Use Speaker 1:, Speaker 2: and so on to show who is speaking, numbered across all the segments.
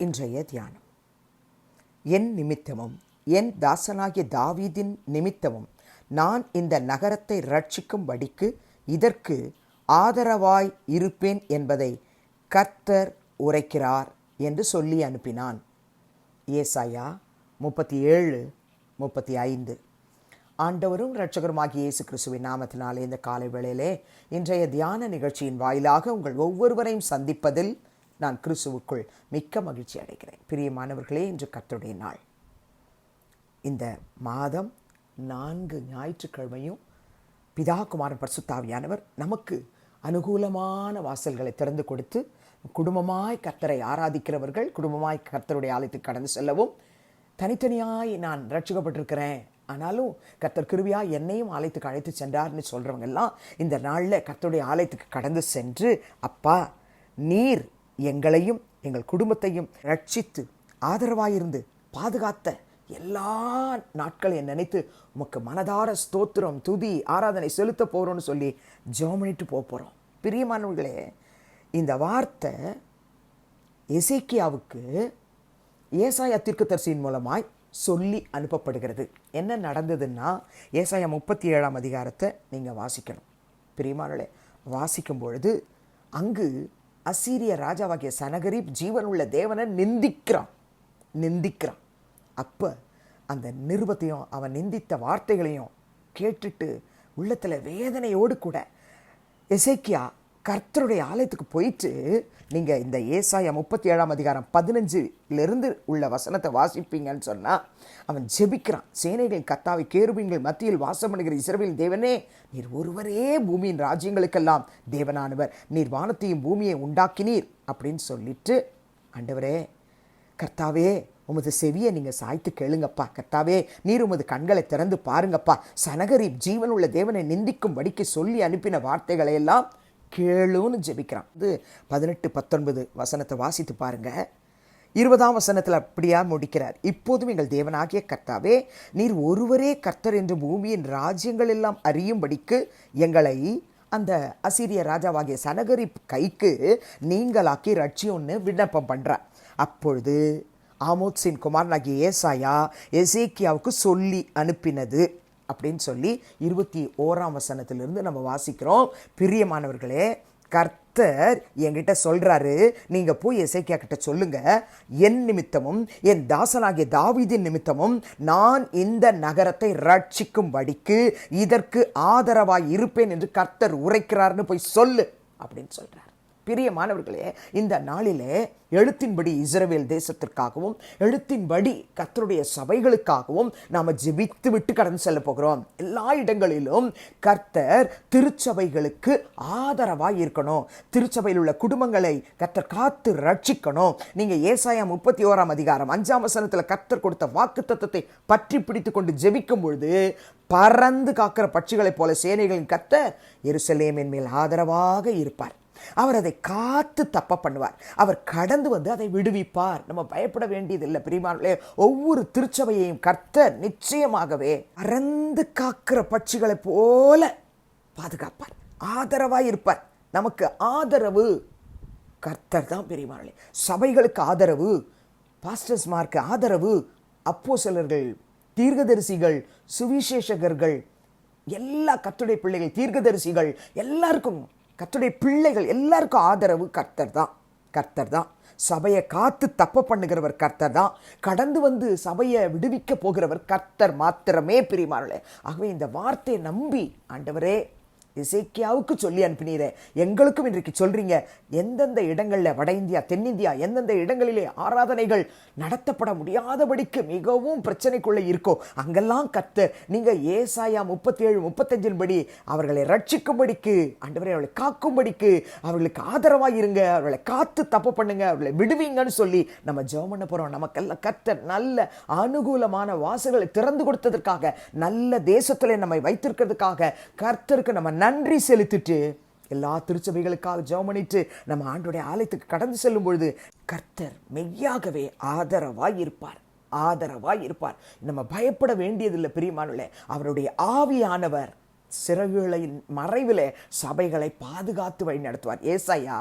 Speaker 1: இன்றைய தியானம். என் நிமித்தமும் என் தாசனாகிய தாவீதின் நிமித்தமும் நான் இந்த நகரத்தை ரட்சிக்கும்படிக்கு இதற்கு ஆதரவாய் இருப்பேன் என்பதை கர்த்தர் உரைக்கிறார் என்று சொல்லி அனுப்பினான். ஏசாயா முப்பத்தி ஏழு முப்பத்தி ஐந்து ஆண்டவரும் இரட்சகருமாகிய இயேசு கிறிஸ்துவின் நாமத்தினாலே இந்த காலை வேளையிலே இன்றைய தியான நிகழ்ச்சியின் வாயிலாக உங்கள் ஒவ்வொருவரையும் சந்திப்பதில் நான் கிறிஸ்துவுக்குள் மிக்க மகிழ்ச்சி அடைகிறேன். பிரியமானவர்களே இன்று கர்த்தருடைய நாள். இந்த மாதம் நான்கு ஞாயிற்றுக்கிழமையும் பிதா குமாரன் பரிசுத்தாவியானவர் நமக்கு அனுகூலமான வாசல்களை திறந்து கொடுத்து குடும்பமாய் கர்த்தரை ஆராதிக்கிறவர்கள் குடும்பமாய் கர்த்தருடைய ஆலயத்துக்கு கடந்து செல்லவும் தனித்தனியாய் நான் ரட்சிக்கப்பட்டிருக்கிறேன் ஆனாலும் கர்த்தர் கிருவியா என்னையும் ஆலயத்துக்கு அழைத்து சென்றார்னு சொல்கிறவங்க எல்லாம் இந்த நாளில் கர்த்தருடைய ஆலயத்துக்கு கடந்து சென்று அப்பா நீர் எங்களையும் எங்கள் குடும்பத்தையும் ரட்சித்து ஆதரவாயிருந்து பாதுகாத்த எல்லா நாட்களையும் நினைத்து உமக்கு மனதார ஸ்தோத்திரம் துதி ஆராதனை செலுத்த போகிறோம்னு சொல்லி ஜோமனிட்டு போக போகிறோம் பிரியமானவர்களே இந்த வார்த்தை எசேக்கியாவுக்கு ஏசாயா தீர்க்கதரிசியின் மூலமாய் சொல்லி அனுப்பப்படுகிறது. என்ன நடந்ததுன்னா ஏசாயா முப்பத்தி ஏழாம் அதிகாரத்தை நீங்கள் வாசிக்கணும். பிரியமானே வாசிக்கும் பொழுது அங்கு அசீரிய ராஜாவாகிய சனகரிப் ஜீவனுள்ள தேவனை நிந்திக்கிறான். நிந்திக்கிறான். அப்போ அந்த நிருபத்தையும் அவன் நிந்தித்த வார்த்தைகளையும் கேட்டுட்டு உள்ளத்தில் வேதனையோடு கூட எசேக்கியா கர்த்தருடைய ஆலயத்துக்கு போயிட்டு நீங்கள் இந்த ஏசாயா முப்பத்தி ஏழாம் அதிகாரம் பதினஞ்சுலேருந்து உள்ள வசனத்தை வாசிப்பீங்கன்னு சொன்னால் அவன் ஜெபிக்கிறான். சேனைகளின் கத்தாவை கேருபீங்கள் மத்தியில் வாசம் பண்ணுகிற இஸ்ரவேல் தேவனே நீர் ஒருவரே பூமியின் ராஜ்யங்களுக்கெல்லாம் தேவனானவர். நீர் வானத்தையும் பூமியை உண்டாக்கினீர் அப்படின்னு சொல்லிட்டு ஆண்டவரே கர்த்தாவே உமது செவியை நீங்கள் சாய்த்து கேளுங்கப்பா. கர்த்தாவே நீர் உமது கண்களை திறந்து பாருங்கப்பா. சனகரி ஜீவனுள்ள தேவனை நிந்திக்கும்படிக்கு சொல்லி அனுப்பின வார்த்தைகளை எல்லாம் கேளுன்னு ஜெபிக்கிறான். இது பதினெட்டு பத்தொன்பது வசனத்தை வாசித்து பாருங்க. இருபதாம் வசனத்தில் அப்படியா முடிக்கிறார். இப்போதும் எங்கள் தேவனாகிய கர்த்தாவே நீர் ஒருவரே கர்த்தர் என்று பூமியின் ராஜ்யங்கள் எல்லாம் அறியும்படிக்கு எங்களை அந்த அசிரிய ராஜாவாகிய சனகரி கைக்கு நீங்களாக்கி ரட்சியம்னு விண்ணப்பம் பண்ணுறார் அப்பொழுது ஆமோத்சின் குமாரனாகிய ஏசாயா எசேக்கியாவுக்கு சொல்லி அனுப்பினது. அப்படின்னு சொல்லி இருபத்தி ஓராம் வசனத்திலிருந்து நம்ம வாசிக்கிறோம். பிரியமானவர்களே கர்த்தர் என்கிட்ட சொல்கிறாரு நீங்கள் போய் இசைக்கியா கிட்ட சொல்லுங்க. என் நிமித்தமும் என் தாசனாகிய தாவிதின் நிமித்தமும் நான் இந்த நகரத்தை ரட்சிக்கும்படிக்கு இதற்கு ஆதரவாய் இருப்பேன் என்று கர்த்தர் உரைக்கிறார்னு போய் சொல்லு அப்படின்னு சொல்கிறார் பிரியமானவர்களே இந்த நாளிலே எழுத்தின்படி இஸ்ரவேல் தேசத்திற்காகவும் எழுத்தின்படி கர்த்தருடைய சபைகளுக்காகவும் நாம் ஜெபித்து விட்டு கடந்து செல்ல போகிறோம். எல்லா இடங்களிலும் கர்த்தர் திருச்சபைகளுக்கு ஆதரவாக இருக்கணும். திருச்சபையில் உள்ள குடும்பங்களை கர்த்தர் காத்து ரட்சிக்கணும். நீங்கள் ஏசாயா முப்பத்தி ஓராம் அதிகாரம் அஞ்சாம் வசனத்தில் கர்த்தர் கொடுத்த வாக்கு தத்துவத்தை பற்றி பிடித்து கொண்டு ஜெபிக்கும் பொழுது பறந்து காக்கிற பட்சிகளைப் போல சேனைகளின் கர்த்தர் எருசலேமின் மேல் ஆதரவாக இருப்பார். அவர் அதை காத்து தப்ப பண்ணுவார். அவர் கடந்து வந்து அதை விடுவிப்பார். நம்ம பயப்பட வேண்டியதில்லை பிரிமானே ஒவ்வொரு திருச்சபையையும் கர்த்தர் நிச்சயமாகவே அறந்து காக்கிற பட்சிகளைப் போல பாதுகாப்பார். ஆதரவாக இருப்பார். நமக்கு ஆதரவு. கர்த்தர் தான் பெரியமானே சபைகளுக்கு ஆதரவு. பாஸ்டர்ஸ்மார்க்கு ஆதரவு. அப்போ சிலர்கள் தீர்க்கதரிசிகள் சுவிசேஷகர்கள் எல்லா கத்துடைய பிள்ளைகள் தீர்க்கதரிசிகள் எல்லாருக்கும் கர்த்தருடைய பிள்ளைகள் எல்லாருக்கும் ஆதரவு கர்த்தர் தான் கர்த்தர் தான். சபையை காத்து தப்ப பண்ணுகிறவர் கர்த்தர் தான். கடந்து வந்து சபையை விடுவிக்க போகிறவர் கர்த்தர் மாத்திரமே பிரிமாறலே ஆகவே இந்த வார்த்தையை நம்பி ஆண்டவரே இசைக்கியாவுக்கு சொல்லி அனுப்பினீரே. எங்களுக்கும் இன்றைக்கு சொல்றீங்க. எந்தெந்த இடங்களில் வட இந்தியா தென்னிந்தியா எந்தெந்த இடங்களிலே ஆராதனைகள் நடத்தப்பட முடியாதபடிக்கு மிகவும் பிரச்சனைக்குள்ளே இருக்கோ அங்கெல்லாம் கத்து நீங்க ஏசாயா முப்பத்தி ஏழு முப்பத்தஞ்சின் படி அவர்களை ரட்சிக்கும்படிக்கு ஆண்டவரை அவர்களை காக்கும்படிக்கு அவர்களுக்கு ஆதரவாக இருங்க அவர்களை காத்து தப்பு பண்ணுங்க அவர்களை விடுவீங்கன்னு சொல்லி நம்ம ஜெபம் பண்ண போறோம். நமக்கெல்லாம் கத்த நல்ல அனுகூலமான வாசல்களை திறந்து கொடுத்ததற்காக நல்ல தேசத்தில் நம்மை வைத்திருக்கிறதுக்காக கர்த்தருக்கு நம்ம நன்றி செலுத்திட்டு எல்லா திருச்சபைகளுக்காக ஜெபம் பண்ணிட்டு நம்ம ஆண்டுடைய ஆலயத்துக்கு கடந்து செல்லும் பொழுது கர்த்தர் மெய்யாகவே ஆதரவாய் இருப்பார் ஆதரவாய் இருப்பார் நம்ம பயப்பட வேண்டியதில்லை பிரியமானுள்ள அவருடைய ஆவியானவர் சிறகுகளின் மறைவில் சபைகளை பாதுகாத்து வழி நடத்துவார். ஏசாயா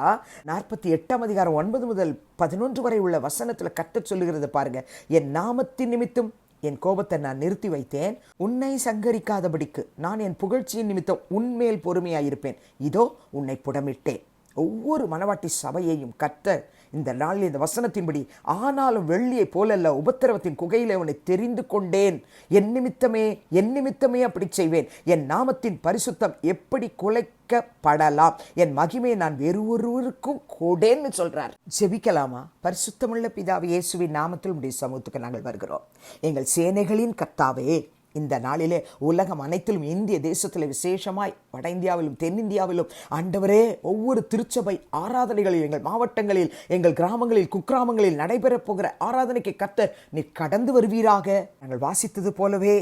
Speaker 1: நாற்பத்தி எட்டாம் அதிகாரம் ஒன்பது முதல் பதினொன்று வரை உள்ள வசனத்தில் கட்ட சொல்லுகிறது பாருங்க. என் நாமத்தின் நிமித்தம் என் கோபத்தை நான் நிறுத்தி வைத்தேன். உன்னை சங்கரிக்காதபடிக்கு நான் என் புகழ்ச்சியின் நிமித்தம் உன்மேல் பொறுமையாயிருப்பேன். இதோ உன்னை புடமிட்டேன். ஒவ்வொரு மனவாட்டி சபையையும் கத்தர் இந்த நாளில் இந்த வசனத்தின்படி ஆனாலும் வெள்ளியை போலல்ல உபத்திரவத்தின் குகையில் உன்னை தெரிந்து கொண்டேன். என் நிமித்தமே என் நிமித்தமே அப்படி செய்வேன். என் நாமத்தின் பரிசுத்தம் எப்படி குலைக்கப்படலாம்? என் மகிமையை நான் வேறு ஒருவருக்கும் கொடேன்னு சொல்றார். ஜெபிக்கலாமா? பரிசுத்தமுள்ள பிதாவை இயேசுவின் நாமத்தில் உடைய சமூகத்துக்கு நாங்கள் வருகிறோம். எங்கள் சேனைகளின் கர்த்தாவே இந்த நாளிலே உலகம் அனைத்திலும் இந்திய தேசத்தில் விசேஷமாய் வட இந்தியாவிலும் தென்னிந்தியாவிலும் ஆண்டவரே ஒவ்வொரு திருச்சபை ஆராதனைகளில் எங்கள் மாவட்டங்களில் எங்கள் கிராமங்களில் குக்கிராமங்களில் நடைபெறப் போகிற ஆராதனைக்கு கத்தர் நீ கடந்து வருவீராக. நாங்கள் வாசித்தது போலவே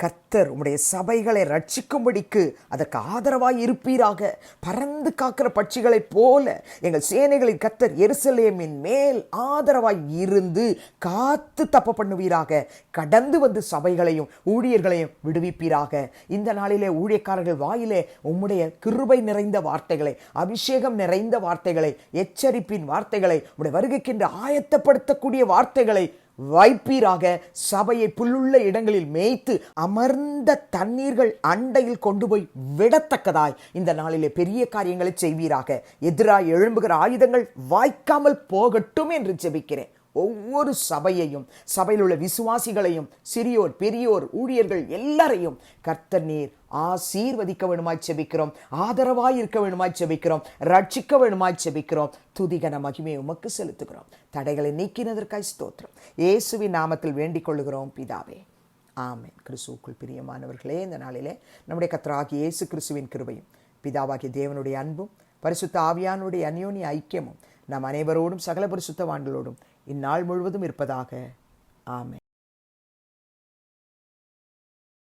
Speaker 1: கர்த்தர் உம்முடைய சபைகளை ரட்சிக்கும்படிக்கு அதற்கு ஆதரவாய் இருப்பீராக பறந்து காக்கிற பட்சிகளைப் போல எங்கள் சேனைகளின் கர்த்தர் எருசலேமின் மேல் ஆதரவாய் இருந்து காத்து தப்ப பண்ணுவீராக. கடந்து வந்து சபைகளையும் ஊழியர்களையும் விடுவிப்பீராக. இந்த நாளிலே ஊழியக்காரர்கள் வாயிலே உம்முடைய கிருபை நிறைந்த வார்த்தைகளை அபிஷேகம் நிறைந்த வார்த்தைகளை எச்சரிப்பின் வார்த்தைகளை உம்முடைய வருகைக்கின்ற ஆயத்தப்படுத்தக்கூடிய வார்த்தைகளை வைப்பீராக. சபையை புல்லுள்ள இடங்களில் மேய்த்து அமர்ந்த தண்ணீர்கள் அண்டையில் கொண்டு போய் விடத்தக்கதாய். இந்த நாளிலே பெரிய காரியங்களை செய்வீராக. எதிராக எழும்புகிற ஆயுதங்கள் வாய்க்காமல் போகட்டும் என்று ஜெபிக்கிறேன். ஒவ்வொரு சபையையும் சபையில் உள்ள விசுவாசிகளையும் சிறியோர் பெரியோர் ஊழியர்கள் எல்லாரையும் கர்த்தர் நீர் ஆசீர்வதிக்க வேணுமாய் செபிக்கிறோம். ஆதரவாய் இருக்க வேணுமாய் செபிக்கிறோம். ரட்சிக்க வேணுமாய் செபிக்கிறோம். துதிகன மகிமையை உமக்கு செலுத்துகிறோம். தடைகளை நீக்கினதற்காய் ஸ்தோத்திரம். இயேசுவின் நாமத்தில் வேண்டிக் கொள்கிறோம் பிதாவே. ஆமென். கிறிஸ்துவுக்குள் பிரியமானவர்களே இந்த நாளிலே நம்முடைய கத்தராகி இயேசு கிறிஸ்துவின் கிருபையும் பிதாவாகிய தேவனுடைய அன்பும் பரிசுத்த ஆவியானுடைய அந்யோன்ய ஐக்கியமும் நம் அனைவரோடும் சகல பரிசுத்தவான்களோடும் இந்நாள் முழுவதும் இருப்பதாக. ஆமே